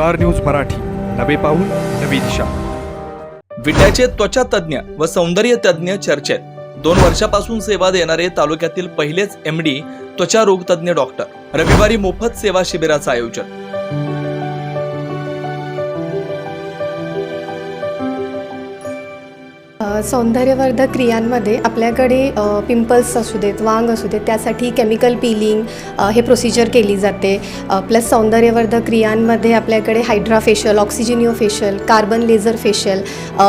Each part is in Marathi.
Star news Marathi. नवे पाऊल नवी दिशा. विट्याचे त्वचा तज्ज्ञ व सौंदर्य तज्ज्ञ चर्चेत. दोन वर्षापासून सेवा देणारे तालुक्यातील पहिलेच एम डी त्वचा रोग तज्ज्ञ डॉक्टर. रविवारी मोफत सेवा शिबिराचं आयोजन. सौंदर्यवर्धक क्रियांमध्ये आपल्याकडे पिंपल्स असू देत वांग असू देत त्यासाठी केमिकल पिलिंग हे प्रोसिजर केली जाते. प्लस सौंदर्यवर्धक क्रियांमध्ये आपल्याकडे hydra facial oxygeneo facial carbon laser facial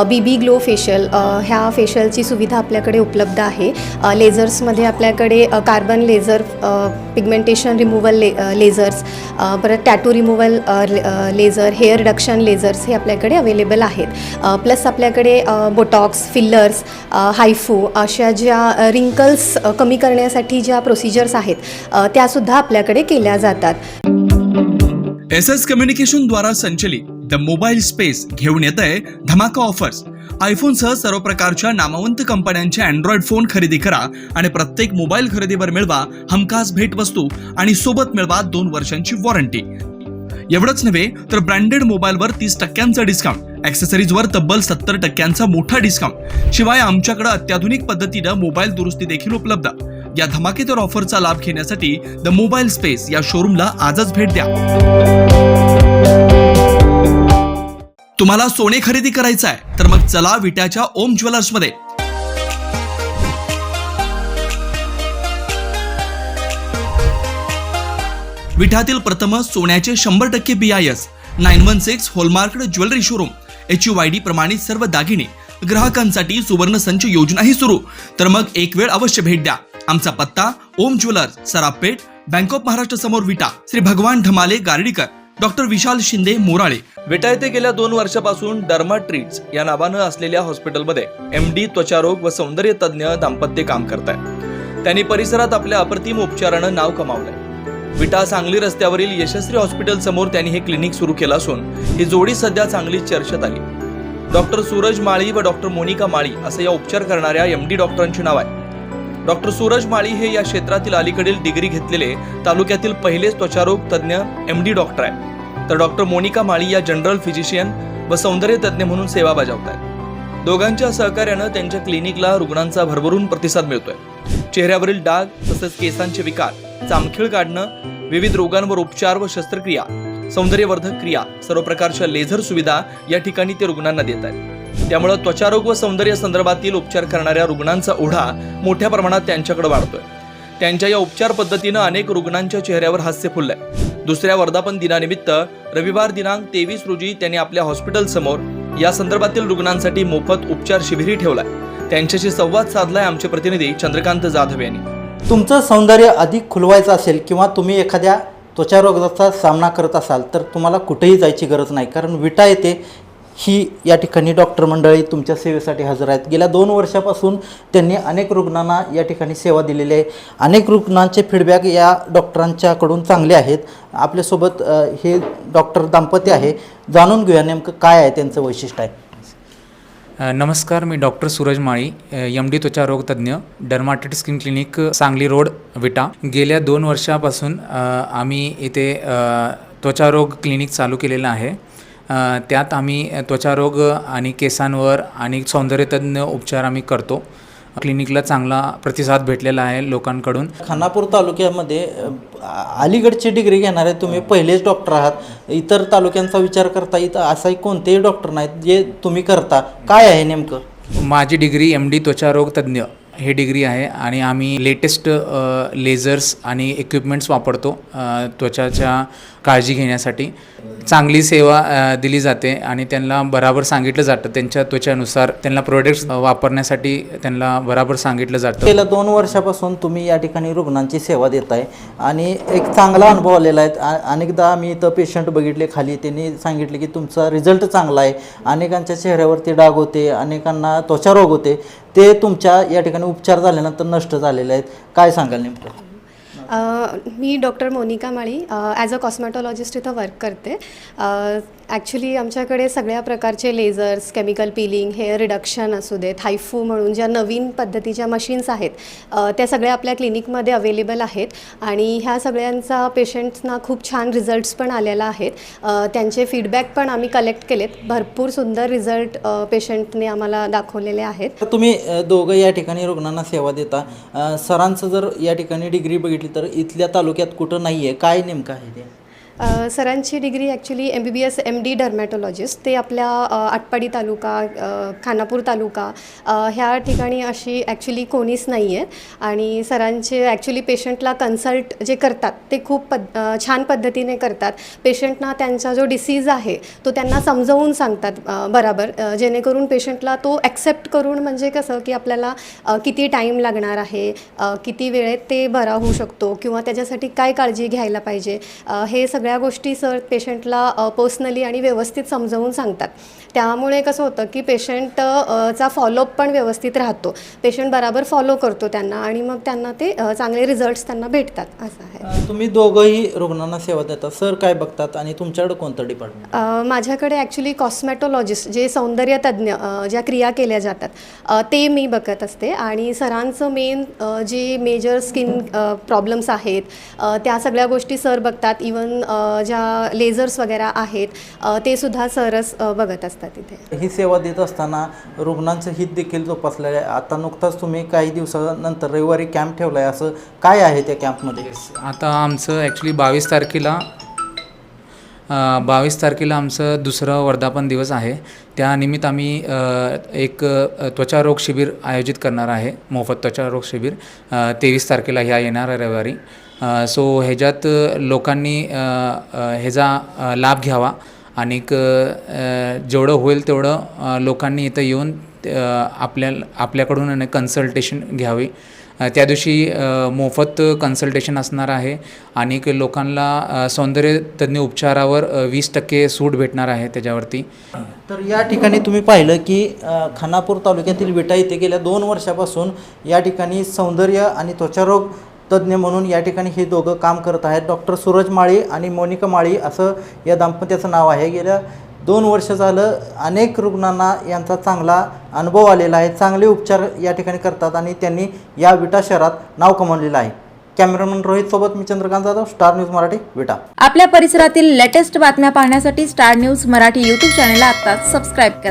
B B glow facial ह्या फेशियलची सुविधा आपल्याकडे उपलब्ध आहे. लेझर्समध्ये आपल्याकडे कार्बन लेझर पिगमेंटेशन रिमूव्हल ले लेझर्स परत टॅटू रिमूव्हल ले- लेझर हेअर रिडक्शन लेझर्स हे आपल्याकडे अवेलेबल आहेत. प्लस आपल्याकडे बोटॉक्स बोटॉक्स फिल्लर्स हायफू अशा ज्या रिंकल्स कमी करण्यासाठी ज्या प्रोसिजर्स आहेत त्यासुद्धा आपल्याकडे केल्या जातात. एस एस कम्युनिकेशन द्वारा संचलित द मोबाईल स्पेस घेऊन येत आहे धमाका ऑफर्स. आयफोनसह सर्व प्रकारच्या नामवंत कंपन्यांचे अँड्रॉइड फोन खरेदी करा आणि प्रत्येक मोबाईल खरेदीवर मिळवा हमखास भेटवस्तू आणि सोबत मिळवा दोन वर्षांची वॉरंटी. एवढंच नव्हे तर ब्रँडेड मोबाईलवर तीस टक्क्यांचा डिस्काउंट ॲक्सेसरीजवर तब्बल सत्तर टक्क्यांचा मोठा डिस्काउंट शिवाय आमच्याकडे अत्याधुनिक पद्धतीनं मोबाईल दुरुस्ती देखील उपलब्ध. या धमाकेदार ऑफरचा लाभ घेण्यासाठी द मोबाईल स्पेस या शोरूमला आजच भेट द्या. तुम्हाला सोने खरेदी करायचं आहे तर मग चला विट्याच्या ओम ज्वेलर्समध्ये. विठातील प्रथम सोन्याचे शंभर टक्के B I S nine one six hallmark jewellery showroom H U Y D प्रमाणित सर्व दागिने ग्राहकांसाठी सुवर्ण संच योजनाही सुरू. तर मग एक वेळ अवश्य भेट द्या. आमचा पत्ता Om jewellers Sarapeth bank of Maharashtra समोर विटा श्री भगवान ढमाले गार्डीकर. डॉक्टर विशाल शिंदे मोराळे. विटा येथे गेल्या दोन वर्षापासून डर्मा ट्रीट्स या नावानं असलेल्या हॉस्पिटलमध्ये एम डी त्वचारोग व सौंदर्य तज्ज्ञ दाम्पत्य काम करत आहे त्यांनी परिसरात आपल्या अप्रतिम उपचारानं नाव कमावलंय. विटा सांगली रस्त्यावरील यशस्वी हॉस्पिटल समोर त्यांनी हे क्लिनिक सुरू केलं असून ही जोडी सध्या चांगली चर्चेत आली. डॉक्टर सूरज माळी व डॉक्टर मोनिका माळी असं या उपचार करणाऱ्या एम डी डॉक्टरांचे नाव आहे. डॉक्टर सूरज माळी हे या क्षेत्रातील अलीकडील डिग्री घेतलेले तालुक्यातील पहिलेच त्वचारोग तज्ज्ञ एम डी डॉक्टर आहे तर डॉक्टर मोनिका माळी या जनरल फिजिशियन व सौंदर्य तज्ज्ञ म्हणून सेवा बजावत आहेत दोघांच्या सहकार्यानं त्यांच्या क्लिनिकला रुग्णांचा भरभरून प्रतिसाद मिळतोय. चेहऱ्यावरील डाग तसंच केसांचे विकार चामखीळ काढणं विविध रोगांवर उपचार व शस्त्रक्रिया सौंदर्यवर्धक क्रिया सर्व प्रकारच्या लेझर सुविधा या ठिकाणी ते रुग्णांना देत आहेत. त्यामुळे त्वचारोग व सौंदर्य संदर्भातील उपचार करणाऱ्या रुग्णांचा ओढा मोठ्या प्रमाणात त्यांच्याकडे वाढतोय. त्यांच्या या उपचार पद्धतीनं अनेक रुग्णांच्या चेहऱ्यावर हास्य फुललंय. दुसऱ्या वर्धापन दिनानिमित्त रविवार दिनांक तेवीस रोजी त्यांनी आपल्या हॉस्पिटल समोर या संदर्भातील रुग्णांसाठी मोफत उपचार शिबिरही ठेवलाय. त्यांच्याशी संवाद साधलाय आमचे प्रतिनिधी चंद्रकांत जाधव यांनी. तुमचं सौंदर्य अधिक खुलवायचं असेल किंवा तुम्ही एखाद्या त्वचारोगाचा सामना करत असाल तर तुम्हाला कुठेही जायची गरज नाही. कारण विटा येते ही या ठिकाणी डॉक्टर मंडळी तुमच्या सेवेसाठी हजर आहेत. गेल्या दोन वर्षापासून त्यांनी अनेक रुग्णांना या ठिकाणी सेवा दिलेली आहे. अनेक रुग्णांचे फीडबॅक या डॉक्टरांच्याकडून चांगले आहेत. आपल्यासोबत हे डॉक्टर दाम्पत्य आहे. जाणून घेऊया नेमकं काय आहे त्यांचं वैशिष्ट्य आहे. नमस्कार मी doctor Suraj Mali M D त्वचा रोग तज्ज्ञ skin clinic Sangli road Vita. गेल्या दोन वर्षापासून आम्ही इथे त्वचारोग क्लिनिक चालू केलेलं आहे. त्यात आम्ही त्वचारोग आणि केसांवर आणि सौंदर्यतज्ञ उपचार आम्ही करतो. क्लिनिकला चांगला प्रतिसाद भेटलेला आहे लोकांकडून. खानापूर तालुक्यामध्ये अ, अलीकडची डिग्री घेणारे तुम्ही पहिलेच डॉक्टर आहात. इतर तालुक्यांचा विचार करता इथं असाही कोणतेही डॉक्टर नाहीत जे तुम्ही करता. काय आहे नेमकं? माझी डिग्री एम डी त्वचारोग तज्ज्ञ हे डिग्री आहे आणि आम्ही लेटेस्ट लेझर्स आणि इक्विपमेंट्स वापरतो त्वचाच्या काळजी घेण्यासाठी. चांगली सेवा दिली जाते आणि त्यांना बराबर सांगितलं जातं. त्यांच्या त्वचानुसार त्यांना प्रोडक्ट्स वापरण्यासाठी त्यांना बराबर सांगितलं जातं. गेल्या दोन वर्षापासून तुम्ही या ठिकाणी रुग्णांची सेवा देत आहे आणि एक चांगला अनुभव आलेला आहे. अनेकदा आम्ही इथं पेशंट बघितले खाली त्यांनी सांगितले की तुमचा रिझल्ट चांगला आहे. अनेकांच्या चेहऱ्यावरती डाग होते अनेकांना त्वचारोग होते. ते तुमच्या या ठिकाणी उपचार झाल्यानंतर नष्ट झालेले आहेत. काय सांगाल नेमकं? मी doctor Monika Mali as a cosmetologist इथं वर्क करते. ॲक्च्युली आमच्याकडे सगळ्या प्रकारचे lasers chemical peeling hair reduction असू देत. हायफू म्हणून ज्या नवीन पद्धतीच्या मशीन्स आहेत त्या सगळ्या आपल्या क्लिनिकमध्ये अवेलेबल आहेत. आणि ह्या सगळ्यांचा पेशंट्सना खूप छान रिझल्ट्स पण आलेला आहेत. त्यांचे फीडबॅक पण आम्ही कलेक्ट केलेत. भरपूर सुंदर रिझल्ट पेशंटने आम्हाला दाखवलेले आहेत. तुम्ही दोघं या ठिकाणी रुग्णांना सेवा देता. सरांचं जर या ठिकाणी डिग्री बघितली तर तर इथल्या तालुक्यात कुठं नाही आहे काय नेमकं आहे ते? सरांची degree actually M B B S M D dermatologist ते आपल्या आटपाडी तालुका खानापूर तालुका ह्या ठिकाणी अशी ॲक्च्युली कोणीच नाही आहेत आणि सरांचे ॲक्च्युली पेशंटला कन्सल्ट जे करतात ते खूप पद छान पद्धतीने करतात. पेशंटना त्यांचा जो डिसीज आहे तो त्यांना समजवून सांगतात बरोबर. बराबर जेणेकरून पेशंटला तो ॲक्सेप्ट करून म्हणजे कसं की आपल्याला किती टाईम लागणार आहे किती वेळेत ते बरा होऊ शकतो किंवा त्याच्यासाठी काय काळजी घ्यायला पाहिजे हे सगळ्या गोष्टी सर पेशंटला पर्सनली आणि व्यवस्थित समजावून सांगतात. त्यामुळे कसं होतं की पेशंट अ, चा फॉलोअप पण व्यवस्थित राहतो. पेशंट बराबर फॉलो करतो त्यांना आणि मग त्यांना ते चांगले रिझल्ट्स त्यांना भेटतात. असं आहे. तुम्ही दोघंही रुग्णांना सेवा देता. सर काय बघतात आणि तुमच्याकडे कोणतं डिपार्टमेंट माझ्याकडे ॲक्च्युली कॉस्मॅटॉलॉजिस्ट जे सौंदर्य तज्ज्ञ ज्या क्रिया केल्या जातात ते मी बघत असते. आणि सरांचं मेन जे मेजर स्किन प्रॉब्लेम्स आहेत त्या सगळ्या गोष्टी सर बघतात. इवन ज्या लेझर्स वगैरे आहेत ते सुद्धा सरच अ, बघत असतात इथे. ही सेवा देत असताना रुग्णांचं हित देखील जोपासलेलं आहे. आता नुकताच तुम्ही काही दिवसानंतर रविवारी कॅम्प ठेवला आहे असं काय आहे त्या कॅम्पमध्ये आता आमचं ॲक्च्युली बावीस तारखेला बावीस तारखेला आमचं दुसरं वर्धापन दिवस आहे. त्यानिमित्त आम्ही एक त्वचारोग शिबिर आयोजित करणार आहे. मोफत त्वचारोग शिबिर तेवीस तारखेला ह्या येणाऱ्या रविवारी. सो ह्याच्यात लोकांनी ह्याचा लाभ घ्यावा. आणि जेवढं होईल तेवढं लोकांनी इथं येऊन आपल्या आपल्याकडून कन्सल्टेशन घ्यावी. त्या दिवशी मोफत कन्सल्टेशन असणार आहे आणि लोकांना सौंदर्यतज्ञ सौंदर्य तज्ज्ञ उपचारावर वीस टक्के सूट भेटणार आहे त्याच्यावरती. तर या ठिकाणी तुम्ही पाहिलं की खानापूर तालुक्यातील विटा येथे गेल्या दोन वर्षापासून या ठिकाणी सौंदर्य आणि त्वचारोग तज्ज्ञ म्हणून या ठिकाणी हे दोघं काम करत आहेत. डॉक्टर सूरज माळी आणि मोनिका माळी असं या दाम्पत्याचं नाव आहे. गेल्या दोन वर्ष झालं अनेक रुग्णांना यांचा चांगला अनुभव आलेला आहे. चांगले उपचार या ठिकाणी करतात आणि त्यांनी या विटा शहरात नाव कमवलेलं आहे. कॅमेरामन रोहित सोबत मी चंद्रकांत जाधव स्टार न्यूज मराठी विटा. आपल्या परिसरातील लेटेस्ट बातम्या पाहण्यासाठी स्टार न्यूज मराठी यूट्यूब चॅनलला आता सबस्क्राईब करा.